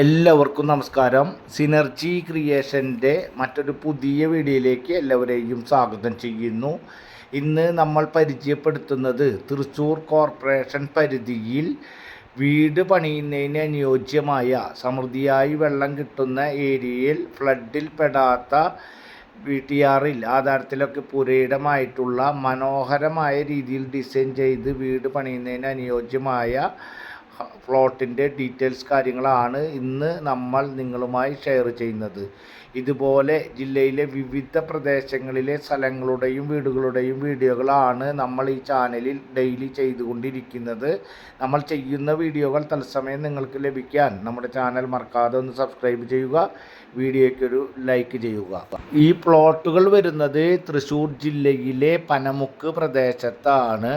എല്ലാവർക്കും നമസ്കാരം. സിനർജി ക്രിയേഷന്റെ മറ്റൊരു പുതിയ വീഡിയോയിലേക്ക് എല്ലാവരെയും സ്വാഗതം ചെയ്യുന്നു. ഇന്ന് നമ്മൾ പരിചയപ്പെടുത്തുന്നത് തൃശ്ശൂർ കോർപ്പറേഷൻ പരിധിയിൽ വീട് പണിയുന്നതിന് അനുയോജ്യമായ സമൃദ്ധിയായി വെള്ളം കിട്ടുന്ന ഏരിയയിൽ ഫ്ലഡിൽ പെടാത്ത വി ടി ആറിൽ ആധാരത്തിലൊക്കെ പുരയിടമായിട്ടുള്ള മനോഹരമായ രീതിയിൽ ഡിസൈൻ ചെയ്ത് വീട് പണിയുന്നതിന് അനുയോജ്യമായ പ്ലോട്ടിന്റെ ഡീറ്റെയിൽസ് കാര്യങ്ങളാണ് ഇന്ന് നമ്മൾ നിങ്ങളുമായി ഷെയർ ചെയ്യുന്നത്. ഇതുപോലെ ജില്ലയിലെ വിവിധ പ്രദേശങ്ങളിലെ സ്ഥലങ്ങളുടെയും വീടുകളുടെയും വീഡിയോകളാണ് നമ്മൾ ഈ ചാനലിൽ ഡെയിലി ചെയ്തുകൊണ്ടിരിക്കുന്നത്. നമ്മൾ ചെയ്യുന്ന വീഡിയോകൾ തത്സമയം നിങ്ങൾക്ക് ലഭിക്കാൻ നമ്മുടെ ചാനൽ മറക്കാതെ ഒന്ന് സബ്സ്ക്രൈബ് ചെയ്യുക വീഡിയോയ്ക്ക് ഒരു ലൈക്ക് ചെയ്യുക. ഈ പ്ലോട്ടുകൾ വരുന്നത് തൃശ്ശൂർ ജില്ലയിലെ പനമുക്ക് പ്രദേശത്താണ്.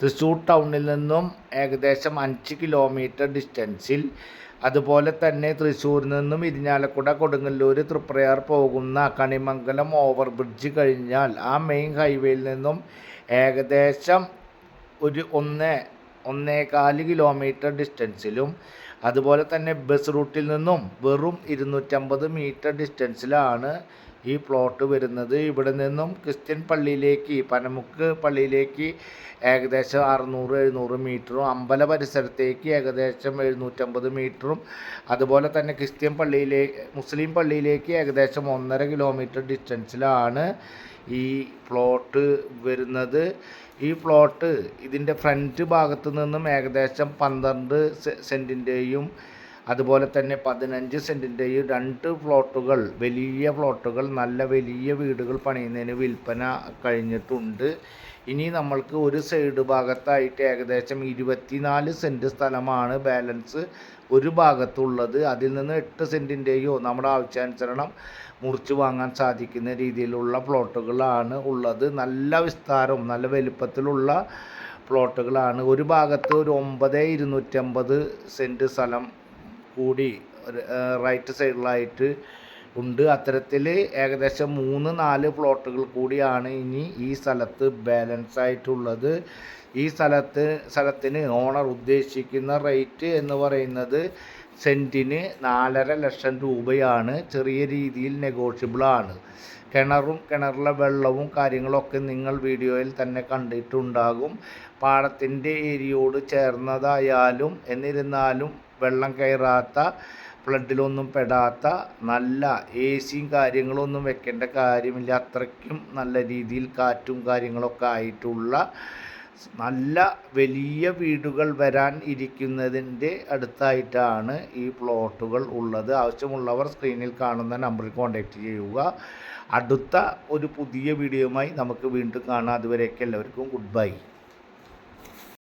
തൃശ്ശൂർ ടൗണിൽ നിന്നും ഏകദേശം അഞ്ച് കിലോമീറ്റർ ഡിസ്റ്റൻസിൽ അതുപോലെ തന്നെ തൃശ്ശൂരിൽ നിന്നും ഇരിഞ്ഞാലക്കുട കൊടുങ്ങല്ലൂർ തൃപ്രയാർ പോകുന്ന കണിമംഗലം ഓവർ ബ്രിഡ്ജ് കഴിഞ്ഞാൽ ആ മെയിൻ ഹൈവേയിൽ നിന്നും ഏകദേശം ഒരു ഒന്ന് ഒന്നേകാൽ കിലോമീറ്റർ ഡിസ്റ്റൻസിലും അതുപോലെ തന്നെ ബസ് റൂട്ടിൽ നിന്നും വെറും ഇരുന്നൂറ്റമ്പത് മീറ്റർ ഡിസ്റ്റൻസിലാണ് ഈ പ്ലോട്ട് വരുന്നത് ഇവിടെ നിന്നും ക്രിസ്ത്യൻ പള്ളിയിലേക്ക് പനമുക്ക് പള്ളിയിലേക്ക് ഏകദേശം അറുന്നൂറ് എഴുന്നൂറ് മീറ്ററും അമ്പല പരിസരത്തേക്ക് ഏകദേശം എഴുന്നൂറ്റമ്പത് മീറ്ററും അതുപോലെ തന്നെ ക്രിസ്ത്യൻ പള്ളിയിലെ മുസ്ലിം പള്ളിയിലേക്ക് ഏകദേശം ഒന്നര കിലോമീറ്റർ ഡിസ്റ്റൻസിലാണ് ഈ പ്ലോട്ട് വരുന്നത്. ഈ പ്ലോട്ട് ഇതിന്റെ ഫ്രണ്ട് ഭാഗത്ത് നിന്നും ഏകദേശം പന്ത്രണ്ട് സെന്റിന്റെയും അതുപോലെ തന്നെ പതിനഞ്ച് സെന്റിന്റെയും രണ്ട് പ്ലോട്ടുകൾ വലിയ പ്ലോട്ടുകൾ നല്ല വലിയ വീടുകൾ പണിയുന്നതിന് വിൽപ്പന കഴിഞ്ഞിട്ടുണ്ട്. ഇനി നമ്മൾക്ക് ഒരു സൈഡ് ഭാഗത്തായിട്ട് ഏകദേശം ഇരുപത്തിനാല് സെന്റ് സ്ഥലമാണ് ബാലൻസ് ഒരു ഭാഗത്തുള്ളത്. അതിൽ നിന്ന് എട്ട് സെന്റിന്റെയോ നമ്മുടെ ആവശ്യാനുസരണം മുറിച്ച് വാങ്ങാൻ സാധിക്കുന്ന രീതിയിലുള്ള പ്ലോട്ടുകളാണ് ഉള്ളത്. നല്ല വിസ്താരവും നല്ല വലുപ്പത്തിലുള്ള പ്ലോട്ടുകളാണ്. ഒരു ഭാഗത്ത് ഒരു ഒമ്പത് ഇരുന്നൂറ്റമ്പത് സെന്റ് സ്ഥലം കൂടി റൈറ്റ് സൈഡിലായിട്ട് ഉണ്ട്. അത്തരത്തിൽ ഏകദേശം മൂന്ന് നാല് പ്ലോട്ടുകൾ കൂടിയാണ് ഇനി ഈ സ്ഥലത്ത് ബാലൻസ് ആയിട്ടുള്ളത്. ഈ സ്ഥലത്ത് സ്ഥലത്തിന് ഓണർ ഉദ്ദേശിക്കുന്ന റേറ്റ് എന്ന് പറയുന്നത് സെന്റിന് നാലര ലക്ഷം രൂപയാണ്. ചെറിയ രീതിയിൽ നെഗോഷ്യബിളാണ് കിണറും കിണറിലെ വെള്ളവും കാര്യങ്ങളൊക്കെ നിങ്ങൾ വീഡിയോയിൽ തന്നെ കണ്ടിട്ടുണ്ടാകും. പാടത്തിന്റെ ഏരിയയോട് ചേർന്നതായാലും എന്നിരുന്നാലും വെള്ളം കയറാത്ത ഫ്ലഡിലൊന്നും പെടാത്ത നല്ല എ സിയും കാര്യങ്ങളൊന്നും വെക്കേണ്ട കാര്യമില്ല. അത്രയ്ക്കും നല്ല രീതിയിൽ കാറ്റും കാര്യങ്ങളൊക്കെ ആയിട്ടുള്ള നല്ല വലിയ വീടുകൾ വരാൻ ഇരിക്കുന്നതിന്റെ അടുത്തായിട്ടാണ് ഈ പ്ലോട്ടുകൾ ഉള്ളത്. ആവശ്യമുള്ളവർ സ്ക്രീനിൽ കാണുന്ന നമ്പറിൽ കോൺടാക്റ്റ് ചെയ്യുക. അടുത്ത ഒരു പുതിയ വീഡിയോയുമായി നമുക്ക് വീണ്ടും കാണാം. അതുവരെയൊക്കെ എല്ലാവർക്കും ഗുഡ് ബൈ